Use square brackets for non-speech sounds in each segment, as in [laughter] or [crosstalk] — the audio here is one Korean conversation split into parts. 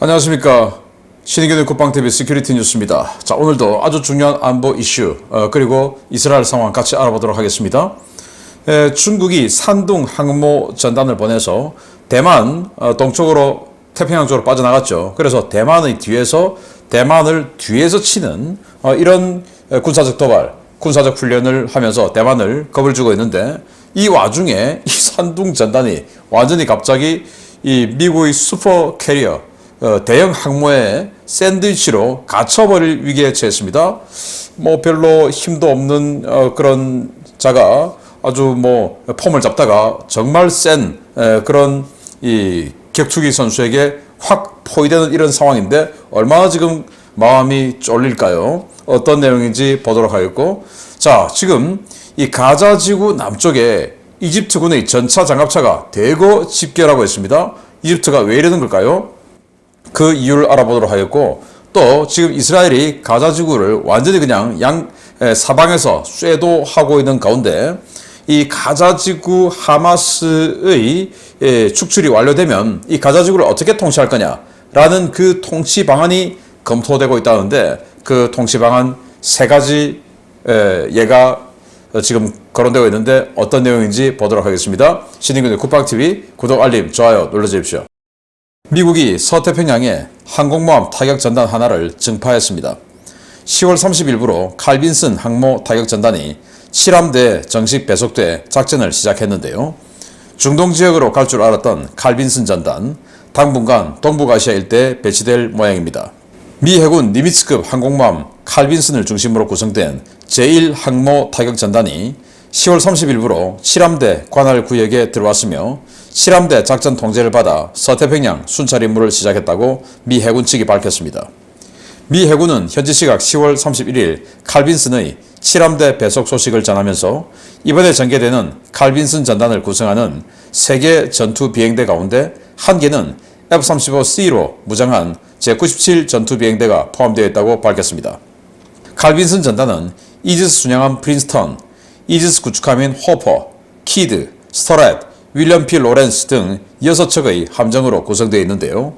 안녕하십니까. 신의균의 국방TV 시큐리티 뉴스입니다. 자, 오늘도 아주 중요한 안보 이슈, 어, 그리고 이스라엘 상황 같이 알아보도록 하겠습니다. 에, 중국이 산둥 항모 전단을 보내서 대만 어, 동쪽으로 태평양 쪽으로 빠져나갔죠. 그래서 대만의 뒤에서 대만을 뒤에서 치는 어, 이런 에, 군사적 도발, 군사적 훈련을 하면서 대만을 겁을 주고 있는데 이 와중에 이 [laughs] 산둥 전단이 완전히 갑자기 이 미국의 슈퍼 캐리어 어, 대형 항모의 샌드위치로 갇혀버릴 위기에 처했습니다. 뭐 별로 힘도 없는 어, 그런 자가 아주 뭐 폼을 잡다가 정말 센 에, 그런 이 격투기 선수에게 확 포위되는 이런 상황인데 얼마나 지금 마음이 쫄릴까요? 어떤 내용인지 보도록 하겠고 자 지금 이 가자 지구 남쪽에 이집트군의 전차 장갑차가 대거 집결하고 있습니다. 이집트가 왜 이러는 걸까요? 그 이유를 알아보도록 하겠고 또 지금 이스라엘이 가자 지구를 완전히 그냥 양 에, 사방에서 쇄도하고 있는 가운데 이 가자 지구 하마스의 에, 축출이 완료되면 이 가자 지구를 어떻게 통치할 거냐라는 그 통치 방안이 검토되고 있다는데 그 통치 방안 세 가지 에, 예가 어, 지금 거론되고 있는데 어떤 내용인지 보도록 하겠습니다. 신인근의 국방TV 구독, 알림, 좋아요 눌러주십시오. 미국이 서태평양에 항공모함 타격 전단 하나를 증파했습니다. 10월 30일부로 칼빈슨 항모 타격 전단이 7함대 정식 배속돼 작전을 시작했는데요. 중동 지역으로 갈 줄 알았던 칼빈슨 전단, 당분간 동북아시아 일대에 배치될 모양입니다. 미 해군 니미츠급 항공모함 칼빈슨을 중심으로 구성된 제1항모 타격 전단이 10월 30일부로 7함대 관할 구역에 들어왔으며 7함대 작전 통제를 받아 서태평양 순찰 임무를 시작했다고 미 해군 측이 밝혔습니다. 미 해군은 현지 시각 10월 31일 칼빈슨의 7함대 배속 소식을 전하면서 이번에 전개되는 칼빈슨 전단을 구성하는 3개 전투 비행대 가운데 한 개는 F-35C로 무장한 제97 전투 비행대가 포함되어 있다고 밝혔습니다. 칼빈슨 전단은 이지스 순양함 프린스턴, 이지스 구축함인 호퍼, 키드, 스터렛, 윌리엄 P. 로렌스 등 6척의 함정으로 구성되어 있는데요.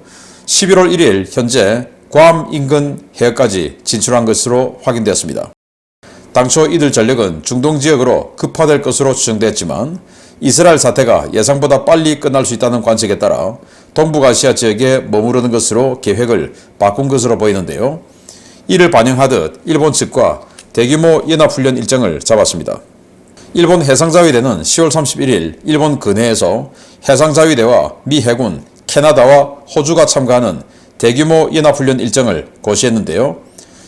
11월 1일 현재 괌 인근 해역까지 진출한 것으로 확인되었습니다. 당초 이들 전력은 중동 지역으로 급파될 것으로 추정됐지만 이스라엘 사태가 예상보다 빨리 끝날 수 있다는 관측에 따라 동북아시아 지역에 머무르는 것으로 계획을 바꾼 것으로 보이는데요. 이를 반영하듯 일본 측과 대규모 연합훈련 일정을 잡았습니다. 일본 해상자위대는 10월 31일 일본 근해에서 해상자위대와 미 해군, 캐나다와 호주가 참가하는 대규모 연합훈련 일정을 고시했는데요.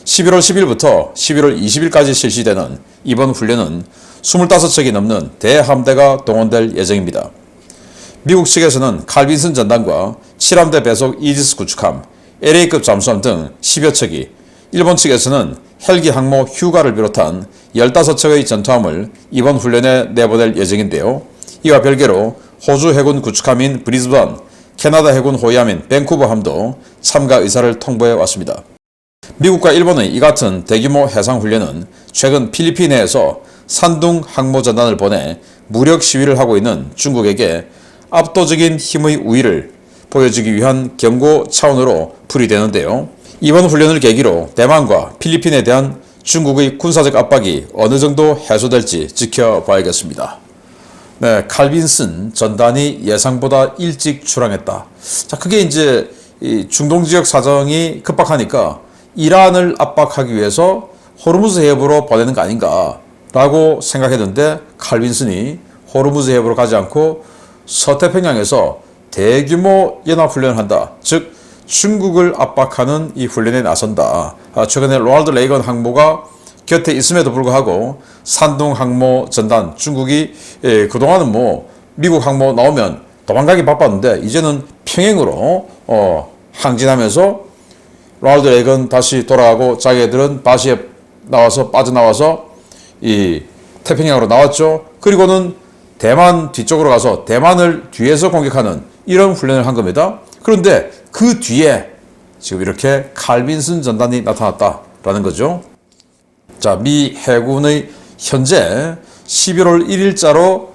11월 10일부터 11월 20일까지 실시되는 이번 훈련은 25척이 넘는 대함대가 동원될 예정입니다. 미국 측에서는 칼빈슨 전단과 7함대 배속 이지스 구축함, LA급 잠수함 등 10여 척이 일본 측에서는 헬기 항모 휴가를 비롯한 15척의 전투함을 이번 훈련에 내보낼 예정인데요. 이와 별개로 호주 해군 구축함인 브리즈번, 캐나다 해군 호위함인 밴쿠버함도 참가 의사를 통보해 왔습니다. 미국과 일본의 이 같은 대규모 해상 훈련은 최근 필리핀 내에서 산둥 항모 전단을 보내 무력 시위를 하고 있는 중국에게 압도적인 힘의 우위를 보여주기 위한 경고 차원으로 풀이되는데요. 이번 훈련을 계기로 대만과 필리핀에 대한 중국의 군사적 압박이 어느 정도 해소될지 지켜봐야겠습니다. 네, 칼빈슨 전단이 예상보다 일찍 출항했다. 자, 그게 이제 이 중동 지역 사정이 급박하니까 이란을 압박하기 위해서 호르무즈 해협으로 보내는 거 아닌가라고 생각했는데 칼빈슨이 호르무즈 해협으로 가지 않고 서태평양에서 대규모 연합훈련을 한다. 즉 중국을 압박하는 이 훈련에 나선다. 아, 최근에 로널드 레이건 항모가 곁에 있음에도 불구하고 산둥 항모 전단 중국이 예, 그동안은 뭐 미국 항모 나오면 도망가기 바빴는데 이제는 평행으로 어, 항진하면서 로널드 레이건 다시 돌아가고 자기들은 바시에 나와서 빠져나와서 이 태평양으로 나왔죠. 그리고는 대만 뒤쪽으로 가서 대만을 뒤에서 공격하는 이런 훈련을 한 겁니다. 그런데 그 뒤에 지금 이렇게 칼빈슨 전단이 나타났다라는 거죠. 자, 미 해군의 현재 11월 1일자로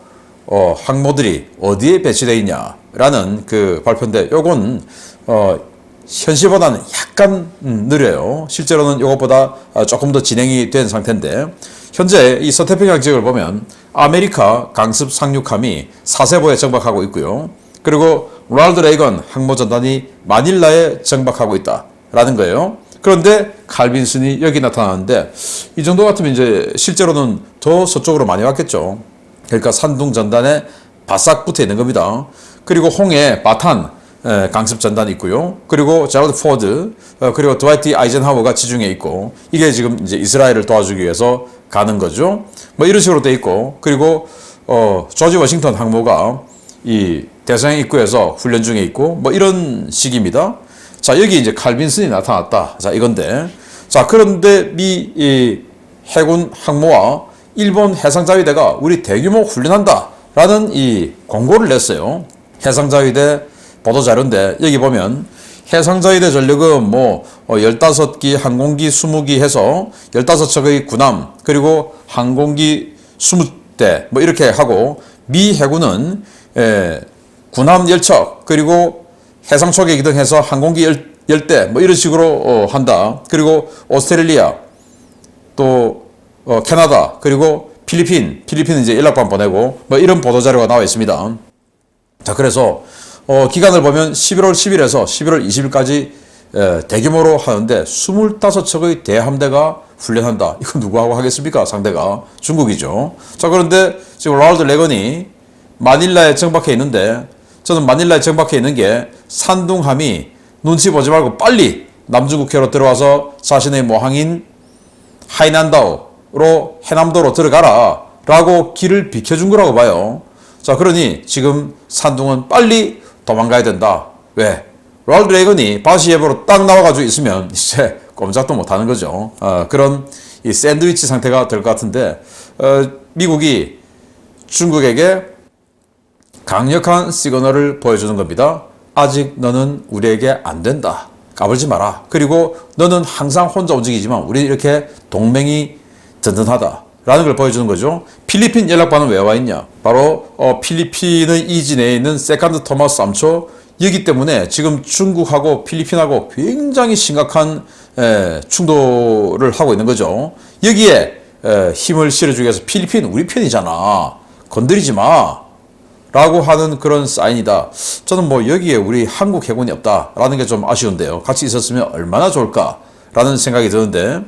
어, 항모들이 어디에 배치되어 있냐라는 그 발표인데 요건 어, 현실보다는 약간 음, 느려요. 실제로는 이것보다 어, 조금 더 진행이 된 상태인데 현재 이 서태평양 지역을 보면 아메리카 강습 상륙함이 사세보에 정박하고 있고요. 그리고 로널드 레이건 항모전단이 마닐라에 정박하고 있다 라는 거예요. 그런데 칼빈슨이 여기 나타나는데 이 정도 같으면 이제 실제로는 더 서쪽으로 많이 왔겠죠. 그러니까 산둥 전단에 바싹 붙어 있는 겁니다. 그리고 홍해 바탄 에, 강습 전단이 있고요. 그리고 제라드 포드 어, 그리고 드와이트 아이젠하워가 지중해 있고 이게 지금 이제 이스라엘을 도와주기 위해서 가는 거죠. 뭐 이런 식으로 돼 있고 그리고 어, 조지 워싱턴 항모가 이 대서양 입구에서 훈련 중에 있고 뭐 이런 식입니다. 자 여기 이제 칼빈슨이 나타났다. 자 이건데 자 그런데 미이 해군 항모와 일본 해상자위대가 우리 대규모 훈련한다 라는 이 공고를 냈어요. 해상자위대 보도 자료인데 여기 보면 해상자위대 전력은 뭐 15기 항공기 20기 해서 15척의 군함 그리고 항공기 20대 뭐 이렇게 하고 미 해군은 에, 군함 10척 그리고 해상 초계 기등해서 항공기 10, 10대 뭐 이런 식으로 어, 한다. 그리고 오스트레일리아 또 어, 캐나다 그리고 필리핀 필리핀은 이제 연락반 보내고 뭐 이런 보도 자료가 나와 있습니다. 자 그래서 어, 기간을 보면 11월 10일에서 11월 20일까지 에, 대규모로 하는데 25척의 대함대가 훈련한다. 이거 누구하고 하겠습니까? 상대가 중국이죠. 자 그런데 지금 로널드 레건이 마닐라에 정박해 있는데 저는 마닐라에 정박해 있는 게 산둥함이 눈치 보지 말고 빨리 남중국해로 들어와서 자신의 모항인 하이난다오로 해남도로 들어가라 라고 길을 비켜준 거라고 봐요. 자, 그러니 지금 산둥은 빨리 도망가야 된다. 왜? 로널드 레이건이 바시예보로 딱 나와가지고 있으면 [laughs] 이제 꼼짝도 못 하는 거죠. 어, 그런 이 샌드위치 상태가 될 것 같은데, 어, 미국이 중국에게 강력한 시그널을 보여주는 겁니다. 아직 너는 우리에게 안 된다. 까불지 마라. 그리고 너는 항상 혼자 움직이지만 우리 이렇게 동맹이 든든하다. 라는 걸 보여주는 거죠. 필리핀 연락반은 왜 와 있냐? 바로 어, 필리핀의 이지 내에 있는 세컨드 토마스 암초 여기 때문에 지금 중국하고 필리핀하고 굉장히 심각한 에, 충돌을 하고 있는 거죠. 여기에 에, 힘을 실어주기 위해서 필리핀 우리 편이잖아. 건드리지 마. 라고 하는 그런 사인이다. 저는 뭐 여기에 우리 한국 해군이 없다라는 게 좀 아쉬운데요. 같이 있었으면 얼마나 좋을까라는 생각이 드는데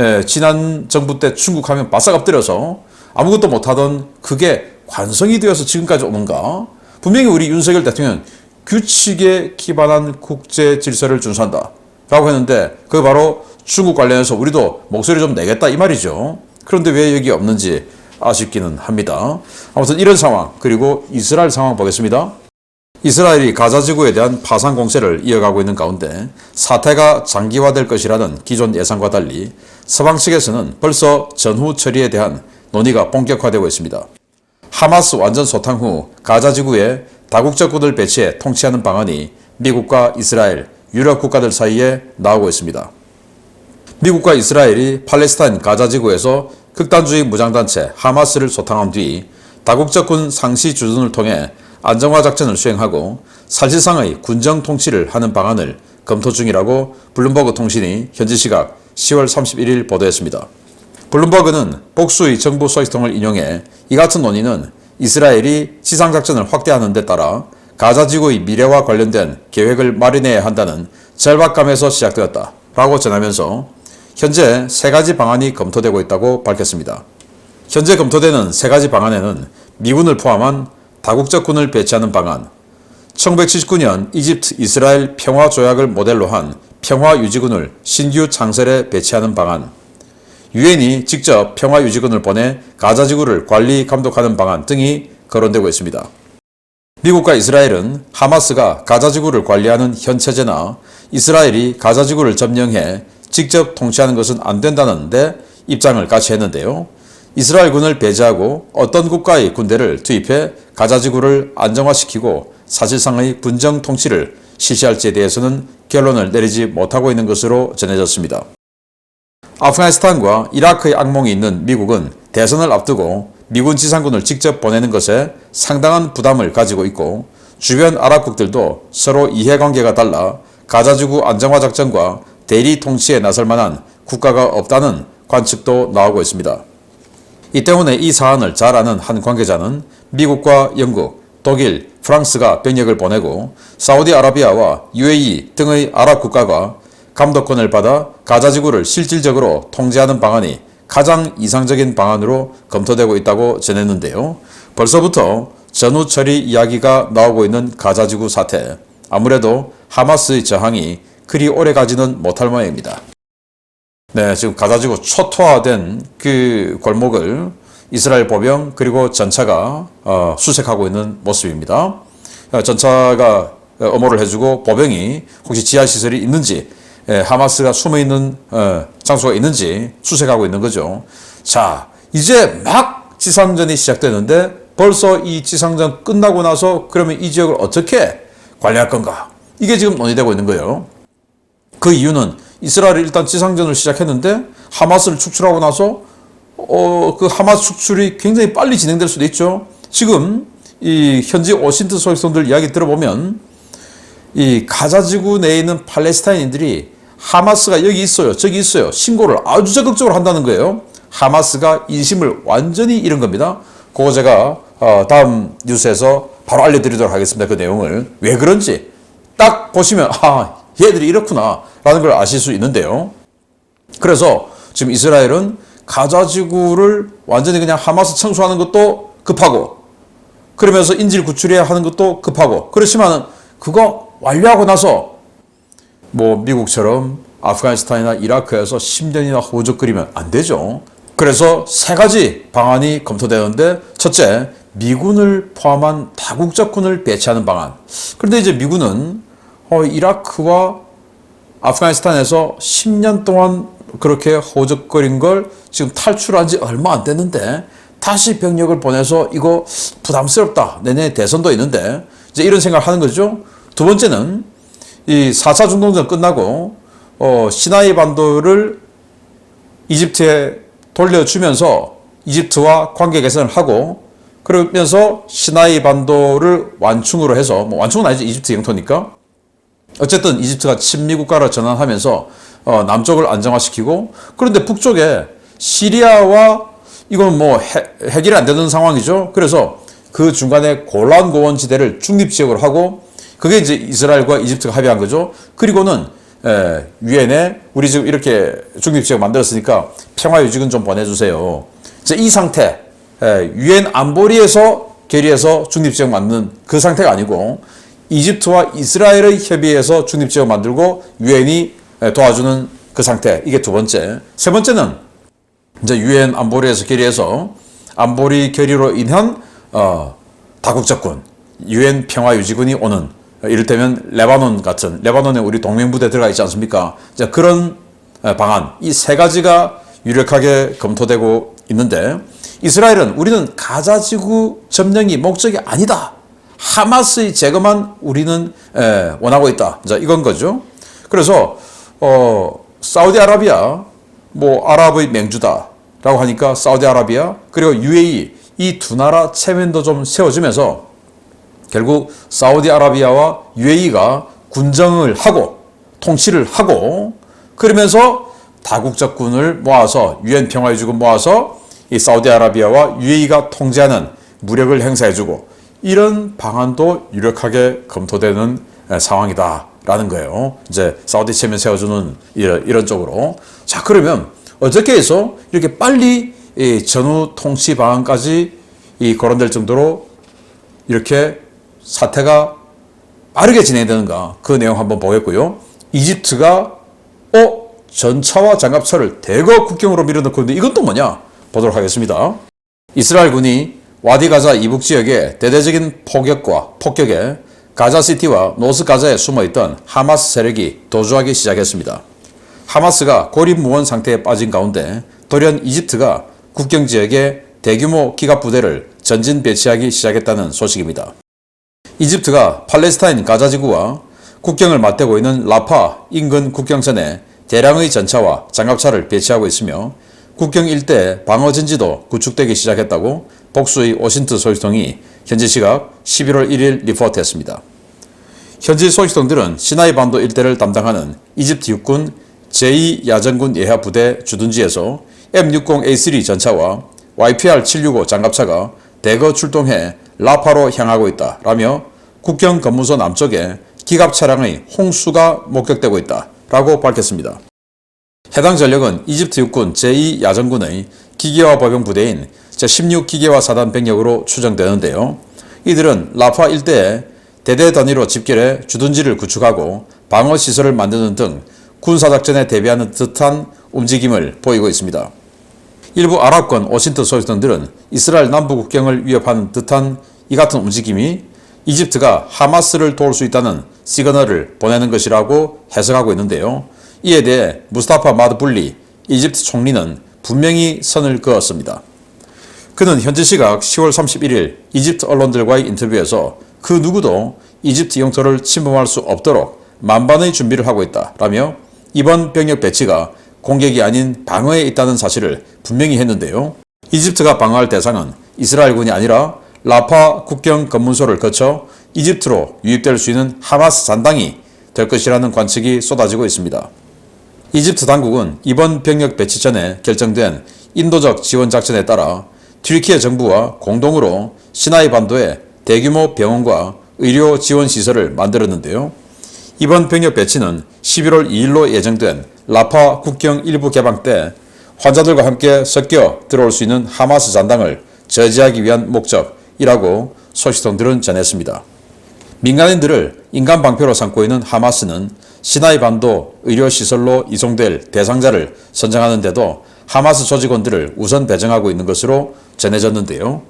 예, 지난 정부 때 중국 하면 바싹 엎드려서 아무것도 못하던 그게 관성이 되어서 지금까지 오는가? 분명히 우리 윤석열 대통령 규칙에 기반한 국제 질서를 준수한다. 라고 했는데 그 바로 중국 관련해서 우리도 목소리 좀 내겠다 이 말이죠. 그런데 왜 여기 없는지 아쉽기는 합니다. 아무튼 이런 상황 그리고 이스라엘 상황 보겠습니다. 이스라엘이 가자 지구에 대한 파상 공세를 이어가고 있는 가운데 사태가 장기화될 것이라는 기존 예상과 달리 서방 측에서는 벌써 전후 처리에 대한 논의가 본격화되고 있습니다. 하마스 완전 소탕 후 가자 지구에 다국적군을 배치해 통치하는 방안이 미국과 이스라엘, 유럽 국가들 사이에 나오고 있습니다. 미국과 이스라엘이 팔레스타인 가자 지구에서 극단주의 무장단체 하마스를 소탕한 뒤 다국적 군 상시 주둔을 통해 안정화 작전을 수행하고 사실상의 군정 통치를 하는 방안을 검토 중이라고 블룸버그 통신이 현지 시각 10월 31일 보도했습니다. 블룸버그는 복수의 정부 소식통을 인용해 이 같은 논의는 이스라엘이 지상작전을 확대하는 데 따라 가자 지구의 미래와 관련된 계획을 마련해야 한다는 절박감에서 시작되었다. 라고 전하면서 현재 세 가지 방안이 검토되고 있다고 밝혔습니다. 현재 검토되는 세 가지 방안에는 미군을 포함한 다국적 군을 배치하는 방안, 1979년 이집트 이스라엘 평화 조약을 모델로 한 평화 유지군을 신규 창설에 배치하는 방안, 유엔이 직접 평화 유지군을 보내 가자 지구를 관리 감독하는 방안 등이 거론되고 있습니다. 미국과 이스라엘은 하마스가 가자 지구를 관리하는 현 체제나 이스라엘이 가자 지구를 점령해 직접 통치하는 것은 안 된다는데 입장을 같이 했는데요. 이스라엘 군을 배제하고 어떤 국가의 군대를 투입해 가자 지구를 안정화시키고 사실상의 군정 통치를 실시할지에 대해서는 결론을 내리지 못하고 있는 것으로 전해졌습니다. 아프가니스탄과 이라크의 악몽이 있는 미국은 대선을 앞두고 미군 지상군을 직접 보내는 것에 상당한 부담을 가지고 있고 주변 아랍국들도 서로 이해관계가 달라 가자지구 안정화 작전과 대리 통치에 나설 만한 국가가 없다는 관측도 나오고 있습니다. 이 때문에 이 사안을 잘 아는 한 관계자는 미국과 영국, 독일, 프랑스가 병력을 보내고 사우디아라비아와 UAE 등의 아랍 국가가 감독권을 받아 가자지구를 실질적으로 통제하는 방안이 가장 이상적인 방안으로 검토되고 있다고 전했는데요. 벌써부터 전후 처리 이야기가 나오고 있는 가자지구 사태. 아무래도 하마스의 저항이 그리 오래 가지는 못할 모양입니다. 네, 지금 가자지구 초토화된 그 골목을 이스라엘 보병 그리고 전차가 어, 수색하고 있는 모습입니다. 어, 전차가 어, 엄호를 해주고 보병이 혹시 지하 시설이 있는지 예, 하마스가 숨어 있는 어, 장소가 있는지 수색하고 있는 거죠. 자, 이제 막 지상전이 시작되는데 벌써 이 지상전 끝나고 나서 그러면 이 지역을 어떻게 관리할 건가? 이게 지금 논의되고 있는 거예요. 그 이유는 이스라엘이 일단 지상전을 시작했는데 하마스를 축출하고 나서 어, 그 하마스 축출이 굉장히 빨리 진행될 수도 있죠. 지금 이 현지 오신트 소식선들 이야기 들어보면 이 가자 지구 내에 있는 팔레스타인인들이 하마스가 여기 있어요, 저기 있어요. 신고를 아주 적극적으로 한다는 거예요. 하마스가 인심을 완전히 잃은 겁니다. 그거 제가 어, 다음 뉴스에서 바로 알려드리도록 하겠습니다. 그 내용을 왜 그런지 딱 보시면 아 얘들이 이렇구나 라는 걸 아실 수 있는데요. 그래서 지금 이스라엘은 가자 지구를 완전히 그냥 하마스 청소하는 것도 급하고 그러면서 인질 구출해야 하는 것도 급하고 그렇지만은 그거 완료하고 나서 뭐 미국처럼 아프가니스탄이나 이라크에서 10년이나 호적거리면 안 되죠. 그래서 세 가지 방안이 검토되는데 첫째, 미군을 포함한 다국적군을 배치하는 방안. 그런데 이제 미군은 어, 이라크와 아프가니스탄에서 10년 동안 그렇게 호적거린 걸 지금 탈출한 지 얼마 안 됐는데 다시 병력을 보내서 이거 부담스럽다. 내년에 대선도 있는데 이제 이런 생각을 하는 거죠. 두 번째는 이 4차 중동전 끝나고 어, 시나이 반도를 이집트에 돌려주면서 이집트와 관계 개선을 하고 그러면서 시나이 반도를 완충으로 해서 뭐 완충은 아니지 이집트 영토니까 어쨌든 이집트가 친미 국가로 전환하면서 어, 남쪽을 안정화시키고 그런데 북쪽에 시리아와 이건 뭐 해, 해결이 안 되는 상황이죠. 그래서 그 중간에 골란 고원 지대를 중립 지역으로 하고 그게 이제 이스라엘과 이집트가 합의한 거죠. 그리고는 에, 유엔에 우리 지금 이렇게 중립 지역 만들었으니까 평화 유직은 좀 보내주세요. 이제 이 상태 유엔 안보리에서 결의해서 중립 지역 만드는 그 상태가 아니고 이집트와 이스라엘의 협의해서 중립 지역 만들고 유엔이 도와주는 그 상태 이게 두 번째. 세 번째는 이제 유엔 안보리에서 결의해서 안보리 결의로 인한 어, 다국적군 유엔 평화 유지군이 오는 이를테면 레바논 같은 레바논에 우리 동맹부대 들어가 있지 않습니까? 자, 그런 방안 이 세 가지가 유력하게 검토되고 있는데 이스라엘은 우리는 가자지구 점령이 목적이 아니다. 하마스의 제거만 우리는 에, 원하고 있다. 자, 이건 거죠. 그래서 어, 사우디아라비아 뭐 아랍의 맹주다라고 하니까 사우디아라비아 그리고 UAE 이 두 나라 체면도 좀 세워지면서 결국 사우디아라비아와 UAE가 군정을 하고 통치를 하고 그러면서 다국적군을 모아서 유엔 평화유지군 모아서 이 사우디아라비아와 UAE가 통제하는 무력을 행사해주고 이런 방안도 유력하게 검토되는 상황이다라는 거예요. 이제 사우디 체면 세워주는 이런, 쪽으로. 자 그러면 어떻게 해서 이렇게 빨리 이 전후 통치 방안까지 이 거론될 정도로 이렇게 사태가 빠르게 진행되는가 그 내용 한번 보겠고요. 이집트가 어 전차와 장갑차를 대거 국경으로 밀어넣고 있는데 이건 또 뭐냐 보도록 하겠습니다. 이스라엘 군이 와디 가자 이북 지역의 대대적인 폭격과 폭격에 가자시티와 노스 가자에 숨어있던 하마스 세력이 도주하기 시작했습니다. 하마스가 고립무원 상태에 빠진 가운데 돌연 이집트가 국경 지역에 대규모 기갑 부대를 전진 배치하기 시작했다는 소식입니다. 이집트가 팔레스타인 가자 지구와 국경을 맞대고 있는 라파 인근 국경선에 대량의 전차와 장갑차를 배치하고 있으며 국경 일대 방어 진지도 구축되기 시작했다고 복수의 오신트 소식통이 현지 시각 11월 1일 리포트했습니다. 현지 소식통들은 시나이 반도 일대를 담당하는 이집트 육군 제2야전군 예하 부대 주둔지에서 M60A3 전차와 YPR-765 장갑차가 대거 출동해 라파로 향하고 있다. 라며 국경 검문소 남쪽에 기갑 차량의 홍수가 목격되고 있다. 라고 밝혔습니다. 해당 전력은 이집트 육군 제2야전군의 기계화 법용 부대인 제16기계화 사단 병력으로 추정되는데요. 이들은 라파 일대에 대대 단위로 집결해 주둔지를 구축하고 방어 시설을 만드는 등 군사작전에 대비하는 듯한 움직임을 보이고 있습니다. 일부 아랍권 오신트 소식통들은 이스라엘 남부 국경을 위협하는 듯한 이 같은 움직임이 이집트가 하마스를 도울 수 있다는 시그널을 보내는 것이라고 해석하고 있는데요. 이에 대해 무스타파 마드불리 이집트 총리는 분명히 선을 그었습니다. 그는 현지 시각 10월 31일 이집트 언론들과의 인터뷰에서 그 누구도 이집트 영토를 침범할 수 없도록 만반의 준비를 하고 있다. 라며 이번 병력 배치가 공격이 아닌 방어에 있다는 사실을 분명히 했는데요. 이집트가 방어할 대상은 이스라엘군이 아니라 라파 국경 검문소를 거쳐 이집트로 유입될 수 있는 하마스 잔당이 될 것이라는 관측이 쏟아지고 있습니다. 이집트 당국은 이번 병력 배치 전에 결정된 인도적 지원 작전에 따라 튀르키예 정부와 공동으로 시나이 반도에 대규모 병원과 의료 지원 시설을 만들었는데요. 이번 병력 배치는 11월 2일로 예정된 라파 국경 일부 개방 때 환자들과 함께 섞여 들어올 수 있는 하마스 잔당을 저지하기 위한 목적이라고 소식통들은 전했습니다. 민간인들을 인간 방패로 삼고 있는 하마스는 시나이 반도 의료시설로 이송될 대상자를 선정하는데도 하마스 조직원들을 우선 배정하고 있는 것으로 전해졌는데요.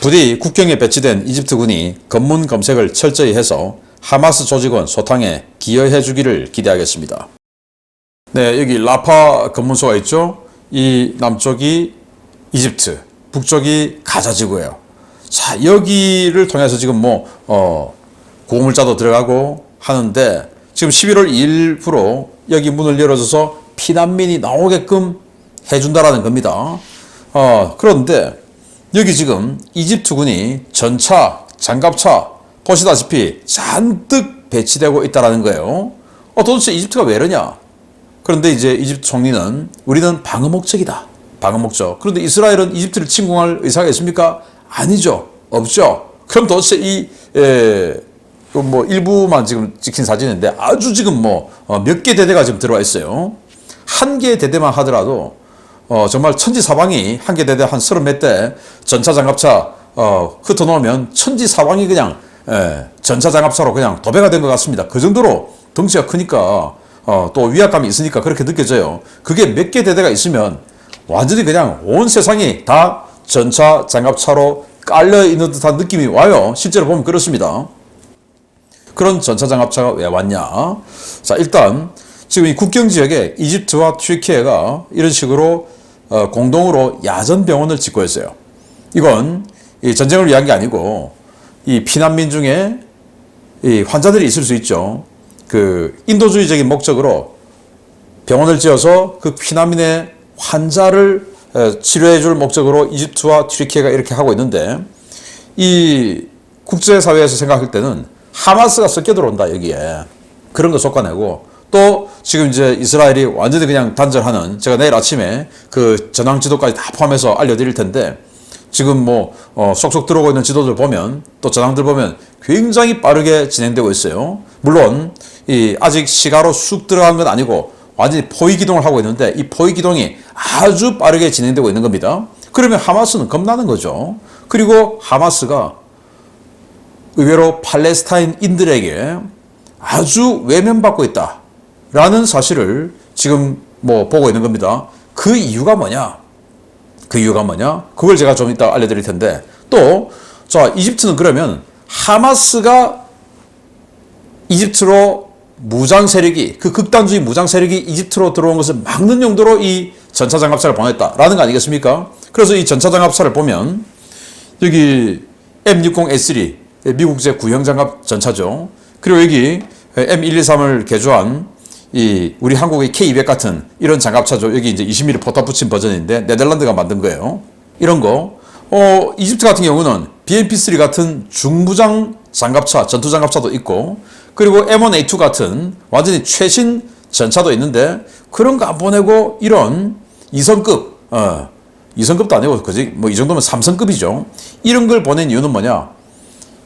부디 국경에 배치된 이집트군이 검문 검색을 철저히 해서 하마스 조직원 소탕에 기여해 주기를 기대하겠습니다. 네, 여기 라파 검문소가 있죠. 이 남쪽이 이집트, 북쪽이 가자지구예요. 자, 여기를 통해서 지금 뭐 어, 고물자도 들어가고 하는데 지금 11월 2일부로 여기 문을 열어줘서 피난민이 나오게끔 해준다라는 겁니다. 어, 그런데 여기 지금 이집트군이 전차, 장갑차 보시다시피 잔뜩 배치되고 있다라는 거예요. 어, 도대체 이집트가 왜 이러냐? 그런데 이제 이집트 총리는 우리는 방어 목적이다. 방어 목적. 그런데 이스라엘은 이집트를 침공할 의사가 있습니까? 아니죠. 없죠. 그럼 도대체 이, 에, 뭐 일부만 지금 찍힌 사진인데 아주 지금 뭐 몇 개 대대가 지금 들어와 있어요. 한 개 대대만 하더라도 어, 정말 천지사방이 한 개 대대 한 서른 몇 대 전차 장갑차 어, 흩어놓으면 천지사방이 그냥 예, 전차 장갑차로 그냥 도배가 된 것 같습니다. 그 정도로 덩치가 크니까 어, 또 위압감이 있으니까 그렇게 느껴져요. 그게 몇 개 대대가 있으면 완전히 그냥 온 세상이 다 전차 장갑차로 깔려 있는 듯한 느낌이 와요. 실제로 보면 그렇습니다. 그런 전차 장갑차가 왜 왔냐? 자, 일단 지금 이 국경 지역에 이집트와 튀르키예가 이런 식으로 어, 공동으로 야전 병원을 짓고 있어요. 이건 이 전쟁을 위한 게 아니고 이 피난민 중에 이 환자들이 있을 수 있죠. 그 인도주의적인 목적으로 병원을 지어서 그 피난민의 환자를 어, 치료해 줄 목적으로 이집트와 튀르키예가 이렇게 하고 있는데 이 국제사회에서 생각할 때는 하마스가 섞여 들어온다 여기에 그런 거 쏟아내고 또 지금 이제 이스라엘이 완전히 그냥 단절하는 제가 내일 아침에 그 전황 지도까지 다 포함해서 알려드릴 텐데 지금 뭐 어, 속속 들어오고 있는 지도들 보면 또 전황들 보면 굉장히 빠르게 진행되고 있어요. 물론 이 아직 시가로 쑥 들어간 건 아니고 완전히 포위 기동을 하고 있는데 이 포위 기동이 아주 빠르게 진행되고 있는 겁니다. 그러면 하마스는 겁나는 거죠. 그리고 하마스가 의외로 팔레스타인인들에게 아주 외면받고 있다. 라는 사실을 지금 뭐 보고 있는 겁니다. 그 이유가 뭐냐? 그 이유가 뭐냐? 그걸 제가 좀 이따 알려드릴 텐데 또, 자, 이집트는 그러면 하마스가 이집트로 무장 세력이, 그 극단주의 무장 세력이 이집트로 들어온 것을 막는 용도로 이 전차 장갑차를 보냈다라는 거 아니겠습니까? 그래서 이 전차 장갑차를 보면 여기 M60A3 미국제 구형 장갑 전차죠. 그리고 여기 M123을 개조한 이 우리 한국의 K200 같은 이런 장갑차죠. 여기 이제 20mm 포탑 붙인 버전인데 네덜란드가 만든 거예요. 이런 거. 어, 이집트 같은 경우는 BMP3 같은 중부장 장갑차, 전투 장갑차도 있고 그리고 M1A2 같은 완전히 최신 전차도 있는데 그런 거 안 보내고 이런 2성급, 어, 2성급도 아니고 그지 뭐 이 정도면 3성급이죠. 이런 걸 보낸 이유는 뭐냐?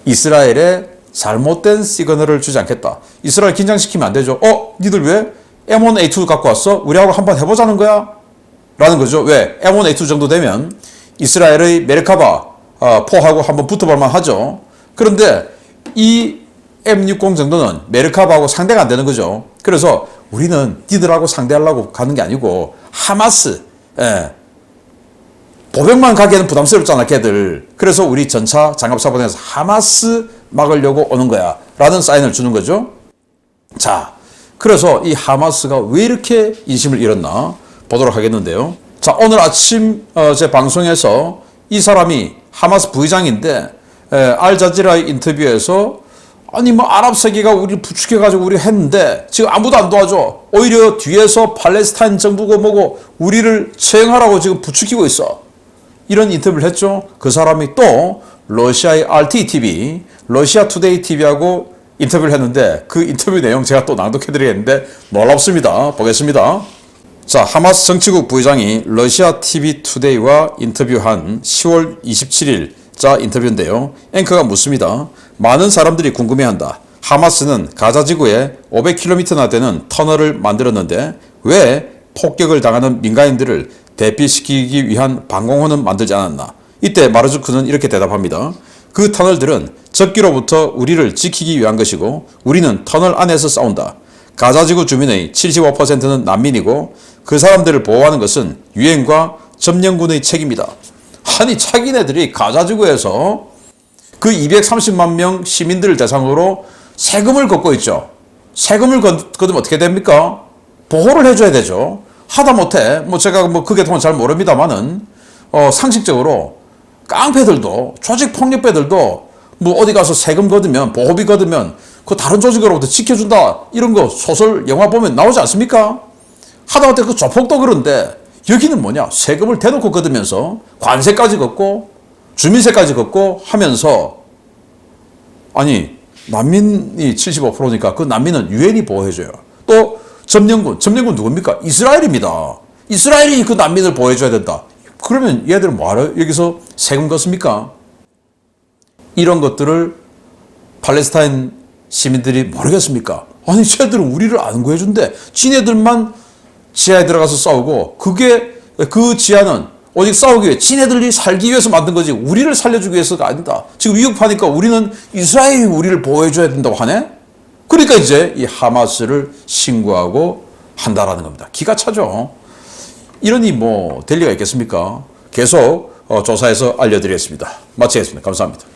이스라엘에 잘못된 시그널을 주지 않겠다. 이스라엘 긴장시키면 안 되죠. 어, 니들 왜 M1A2 갖고 왔어? 우리하고 한번 해보자는 거야? 라는 거죠. 왜? M1A2 정도 되면 이스라엘의 메르카바 어, 포하고 한번 붙어볼만 하죠. 그런데 이 M60 정도는 메르카바하고 상대가 안 되는 거죠. 그래서 우리는 니들하고 상대하려고 가는 게 아니고 하마스, 예. 보병만 가기에는 부담스럽잖아, 걔들. 그래서 우리 전차 장갑차 보내서 하마스 막으려고 오는 거야. 라는 사인을 주는 거죠. 자, 그래서 이 하마스가 왜 이렇게 인심을 잃었나 보도록 하겠는데요. 자, 오늘 아침 어, 제 방송에서 이 사람이 하마스 부의장인데 에, 알자지라의 인터뷰에서 아니 뭐 아랍 세계가 우리를 부추겨가지고 우리 했는데 지금 아무도 안 도와줘. 오히려 뒤에서 팔레스타인 정부고 뭐고 우리를 처형하라고 지금 부추기고 있어. 이런 인터뷰를 했죠. 그 사람이 또 러시아의 RT TV, 러시아 투데이 TV하고 인터뷰를 했는데 그 인터뷰 내용 제가 또 낭독해드리겠는데 놀랍습니다. 보겠습니다. 자, 하마스 정치국 부의장이 러시아 TV 투데이와 인터뷰한 10월 27일 자 인터뷰인데요. 앵커가 묻습니다. 많은 사람들이 궁금해한다. 하마스는 가자 지구에 500km나 되는 터널을 만들었는데 왜 폭격을 당하는 민간인들을 대피시키기 위한 방공호는 만들지 않았나? 이때 마르주크는 이렇게 대답합니다. 그 터널들은 적기로부터 우리를 지키기 위한 것이고 우리는 터널 안에서 싸운다. 가자지구 주민의 75%는 난민이고 그 사람들을 보호하는 것은 유엔과 점령군의 책임이다. 아니 자기네들이 가자지구에서 그 230만 명 시민들을 대상으로 세금을 걷고 있죠. 세금을 걷- 걷으면 어떻게 됩니까? 보호를 해줘야 되죠. 하다못해 뭐 제가 뭐그 계통은 잘 모릅니다만은 어, 상식적으로 깡패들도 조직 폭력배들도 뭐 어디 가서 세금 걷으면 보호비 걷으면 그 다른 조직으로부터 지켜준다 이런 거 소설 영화 보면 나오지 않습니까? 하다못해 그 조폭도 그런데 여기는 뭐냐 세금을 대놓고 걷으면서 관세까지 걷고 주민세까지 걷고 하면서 아니 난민이 75%니까 그 난민은 유엔이 보호해줘요. 또 점령군, 점령군 누굽니까? 이스라엘입니다. 이스라엘이 그 난민을 보호해줘야 된다. 그러면 얘들은 뭐하러 여기서 세금 걷습니까? 이런 것들을 팔레스타인 시민들이 모르겠습니까? 아니 쟤들은 우리를 안 구해준대. 지네들만 지하에 들어가서 싸우고 그게 그 지하는 오직 싸우기 위해 지네들이 살기 위해서 만든 거지 우리를 살려주기 위해서가 아니다. 지금 위협하니까 우리는 이스라엘이 우리를 보호해줘야 된다고 하네. 그러니까 이제 이 하마스를 신고하고 한다라는 겁니다. 기가 차죠. 이러니 뭐 될 리가 있겠습니까? 계속 어, 조사해서 알려드리겠습니다. 마치겠습니다. 감사합니다.